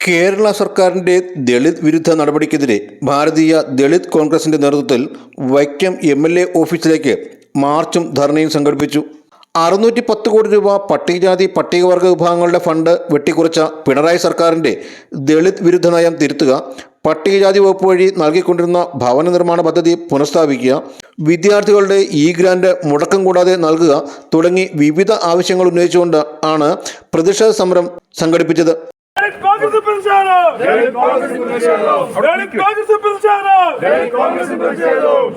കേരള സർക്കാരിന്റെ ദളിത് വിരുദ്ധ നടപടിക്കെതിരെ ഭാരതീയ ദളിത് കോൺഗ്രസിന്റെ നേതൃത്വത്തിൽ വൈക്കം എം എൽ എ ഓഫീസിലേക്ക് മാർച്ചും ധർണയും സംഘടിപ്പിച്ചു. അറുന്നൂറ്റി പത്ത് കോടി രൂപ പട്ടികജാതി പട്ടികവർഗ വിഭാഗങ്ങളുടെ ഫണ്ട് വെട്ടിക്കുറച്ച പിണറായി സർക്കാരിന്റെ ദളിത് വിരുദ്ധ നയം തിരുത്തുക പട്ടികജാതി വകുപ്പ് വഴി നൽകിക്കൊണ്ടിരുന്ന ഭവന നിർമ്മാണ പദ്ധതി പുനഃസ്ഥാപിക്കുക വിദ്യാർത്ഥികളുടെ ഇ ഗ്രാൻഡ് മുടക്കം കൂടാതെ നൽകുക തുടങ്ങി വിവിധ ആവശ്യങ്ങൾ ഉന്നയിച്ചുകൊണ്ട് ആണ് പ്രതിഷേധ സമരം സംഘടിപ്പിച്ചത്.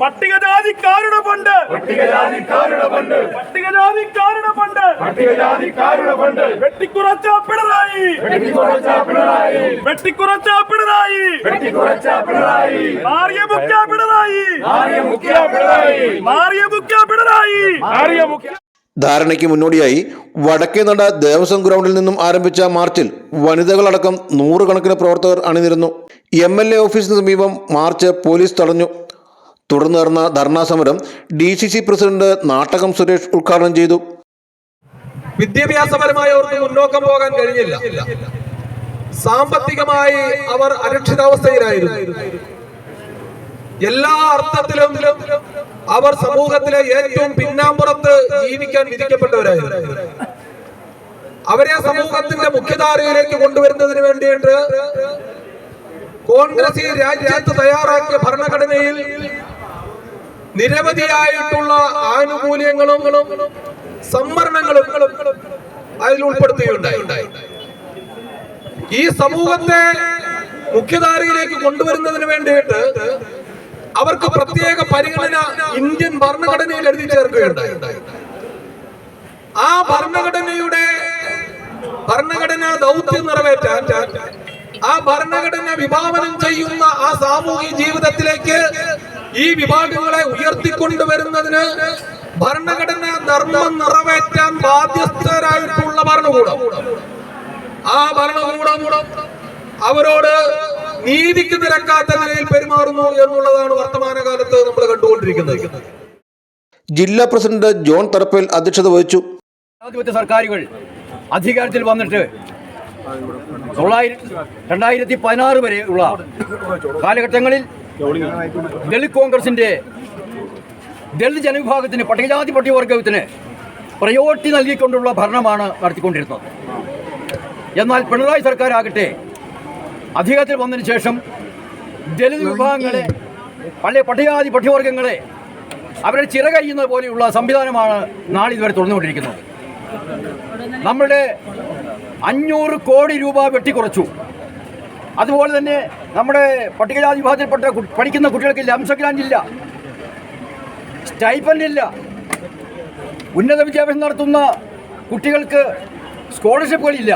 പട്ടികജാതിക്കാരുടെ ഫണ്ട്. പട്ടികജാതിക്കാരുടെ ഫണ്ട്. പട്ടികജാതിക്കാരുടെ ഫണ്ട്. പട്ടികജാതിക്കാരുടെ ഫണ്ട്. വെട്ടിക്കുറച്ച പിണറായി. വെട്ടിക്കുറച്ച പിണറായി. വെട്ടിക്കുറച്ച പിണറായി. വെട്ടിക്കുറച്ച പിണറായി. മാറിയ മുഖ്യ പിണറായി. മാറിയ മുഖ്യ പിണറായി. മാറിയ മുഖ്യ പിണറായി. മാറിയ മുഖ്യ ധാരണയ്ക്ക് മുന്നോടിയായി വടക്കേ നട ദേവസ്വം ഗ്രൗണ്ടിൽ നിന്നും ആരംഭിച്ച മാർച്ചിൽ വനിതകളടക്കം നൂറുകണക്കിന് പ്രവർത്തകർ അണിനിരുന്നു. എം എൽ എ ഓഫീസിന് സമീപം മാർച്ച് പോലീസ് തടഞ്ഞു. തുടർന്ന് നടന്ന ധർണാ സമരം D C C president Nattakam Suresh ഉദ്ഘാടനം ചെയ്തു. വിദ്യാഭ്യാസപരമായി അവർക്ക് മുന്നോക്കം പോകാൻ കഴിഞ്ഞില്ല. സാമ്പത്തികമായി അവർ അരക്ഷിതാവസ്ഥയിലായിരുന്നു. എല്ലാ അർത്ഥത്തിലും അവർ സമൂഹത്തിലെ ഏറ്റവും പിന്നാമ്പുറത്ത് ജീവിക്കാൻ വിധിക്കപ്പെട്ടവരായിരുന്നു അവരെ സമൂഹത്തിന്റെ മുഖ്യധാരയിലേക്ക് കൊണ്ടുവരുന്നതിന് വേണ്ടിയിട്ട് കോൺഗ്രസ് ഈ രാജ്യത്ത് തയ്യാറാക്കിയ ഭരണഘടനയിൽ നിരവധിയായിട്ടുള്ള ആനുകൂല്യങ്ങളും സംവരണങ്ങളും അതിൽ ഉൾപ്പെടുത്തുകയുണ്ടായി ഈ സമൂഹത്തെ മുഖ്യധാരയിലേക്ക് കൊണ്ടുവരുന്നതിന് വേണ്ടിയിട്ട് അവർക്ക് പ്രത്യേക പരിഗണന ഇന്ത്യൻ ഭരണഘടനയിൽ എഴുതി ചേർക്കുകയുണ്ടായി. ആ ഭരണഘടനയുടെ ഭരണഘടനാ ദൗത്യം നിറവേറ്റാൻ ആ ഭരണഘടന വിഭാവനം ചെയ്യുന്ന ആ സാമൂഹിക ജീവിതത്തിലേക്ക് ഈ വിഭാഗങ്ങളെ ഉയർത്തിക്കൊണ്ടുവരുന്നതിന് ഭരണഘടന ധർമ്മം നിറവേറ്റാൻ ബാധ്യസ്ഥരായിട്ടുള്ള ഭരണകൂടം. ആ ഭരണകൂടം അവരോട് നീതിക്ക് നിരക്കാത്ത നിലയിൽ പെരുമാറുന്നു എന്നുള്ളതാണ് വർത്തമാനകാലത്ത് നമ്മൾ കണ്ടുകൊണ്ടിരിക്കുന്നത്. ജില്ലാ പ്രസിഡന്റ് ജോൺ തറപ്പേൽ അധ്യക്ഷത വഹിച്ചു. ജനാധിപത്യ സർക്കാരുകൾ അധികാരത്തിൽ വന്നിട്ട് തൊള്ളായിരത്തി രണ്ടായിരത്തി പതിനാറ് വരെ ഉള്ള കാലഘട്ടങ്ങളിൽ ദളിത് കോൺഗ്രസിന്റെ ദളിത് ജനവിഭാഗത്തിന് പട്ടികജാതി പട്ടികവർഗത്തിന് പ്രയോറിറ്റി നൽകിക്കൊണ്ടുള്ള ഭരണമാണ് നടത്തിക്കൊണ്ടിരുന്നത്. എന്നാൽ പിണറായി സർക്കാരാകട്ടെ അധികാരത്തിൽ വന്നതിന് ശേഷം ദലിത് വിഭാഗങ്ങളെ പള്ളി പട്ടികാതി പട്ടികവർഗങ്ങളെ അവരെ ചിറകയ്യുന്നത് പോലെയുള്ള സംവിധാനമാണ് നാളിതുവരെ തുറന്നുകൊണ്ടിരിക്കുന്നത്. നമ്മളുടെ അഞ്ഞൂറ് കോടി രൂപ വെട്ടിക്കുറച്ചു. അതുപോലെ തന്നെ നമ്മുടെ പട്ടികജാതി വിഭാഗത്തിൽപ്പെട്ട പഠിക്കുന്ന കുട്ടികൾക്ക് ലംസ ഗ്രാൻഡ് ഇല്ല. സ്റ്റൈപ്പൻഡ് ഇല്ല. ഉന്നത വിദ്യാഭ്യാസം നടത്തുന്ന കുട്ടികൾക്ക് സ്കോളർഷിപ്പുകളില്ല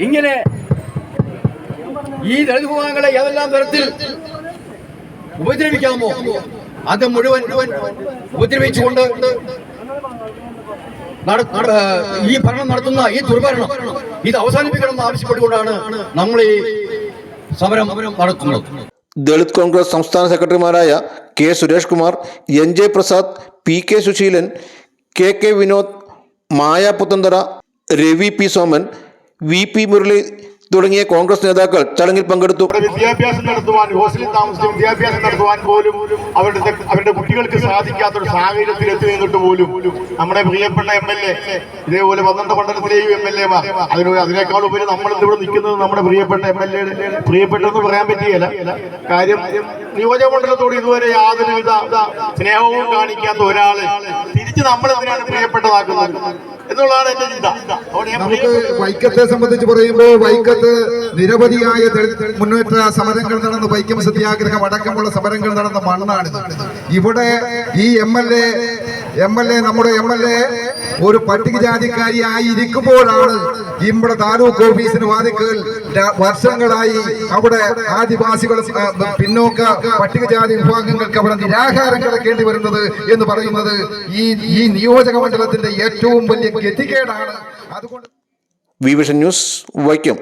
ഇങ്ങനെ ഈ ദളിത് വിഭാഗങ്ങളെ ഏതെല്ലാം തരത്തിൽ ഉപദ്രവിക്കാമോ? അത് മുഴുവൻ ഉപദ്രവിച്ചുകൊണ്ട് ഈ ഭരണം നടത്തുന്ന ഈ ദുർഭരണം ഇത് അവസാനിപ്പിക്കണം എന്ന് ആവശ്യപ്പെട്ടുകൊണ്ടാണ് നമ്മൾ ഈ സമരം നടത്തുന്നത്. ദളിത് കോൺഗ്രസ് സംസ്ഥാന സെക്രട്ടറിമാരായ K Suresh Kumar N J Prasad P K Suseelan K K Vinod Maya Puthenthara Ravi P Soman V P Murali തുടങ്ങിയ കോൺഗ്രസ് നേതാക്കൾ ചടങ്ങിൽ പങ്കെടുത്തു. വിദ്യാഭ്യാസം നടത്തുവാൻ ഹോസ്റ്റലിൽ താമസിച്ച് വിദ്യാഭ്യാസം നടത്തുവാൻ പോലും അവരുടെ അവരുടെ കുട്ടികൾക്ക് സാധിക്കാത്ത ഒരു സാഹചര്യത്തിൽ എത്തി നിന്നിട്ട് പോലും നമ്മുടെ പ്രിയപ്പെട്ട എം എൽ എ ഇതേപോലെ പന്ത്രണ്ട് മണ്ഡലത്തിലെയും എം എൽ എമാർ അതിന് അതിനേക്കാൾ ഉപരി നമ്മൾ ഇവിടെ നിൽക്കുന്നത് നമ്മുടെ പ്രിയപ്പെട്ട എം എൽ എ പ്രിയപ്പെട്ടെന്ന് പറയാൻ പറ്റിയല്ല കാര്യം നിയോജക മണ്ഡലത്തോട് ഇതുവരെ യാതൊരുവിധ സ്നേഹവും കാണിക്കാത്ത ഒരാൾ തിരിച്ച് നമ്മൾ നമ്മളെ പ്രിയപ്പെട്ടതാക്കുന്നത് എന്നുള്ളതാണ് എന്റെ ചിന്ത. നമുക്ക് വൈക്കത്തെ സംബന്ധിച്ച് പറയുമ്പോൾ വൈക്കത്ത് നിരവധിയായ മുന്നേറ്റ സമരങ്ങൾ നടന്ന് വൈക്കം സത്യാഗ്രഹം അടക്കമുള്ള സമരങ്ങൾ നടന്ന മണ്ണാണ് ഇവിടെ ഈ M L A M L A നമ്മുടെ എം എൽ എ ഒരു പട്ടികജാതിക്കാരിയായി ഇരിക്കുമ്പോഴാണ് ഇവിടെ താലൂക്ക് ഓഫീസിന് വാതിക്കൽ വർഷങ്ങളായി അവിടെ ആദിവാസികൾ പിന്നോക്ക പട്ടികജാതി വിഭാഗങ്ങൾക്ക് അവിടെ നിരാഹാരം കിടക്കേണ്ടി വരുന്നത് എന്ന് പറയുന്നത് ഈ ഈ നിയോജക മണ്ഡലത്തിന്റെ ഏറ്റവും വലിയ ഗതികേടാണ്. അതുകൊണ്ട് വിഷൻ ന്യൂസ് വൈക്കം.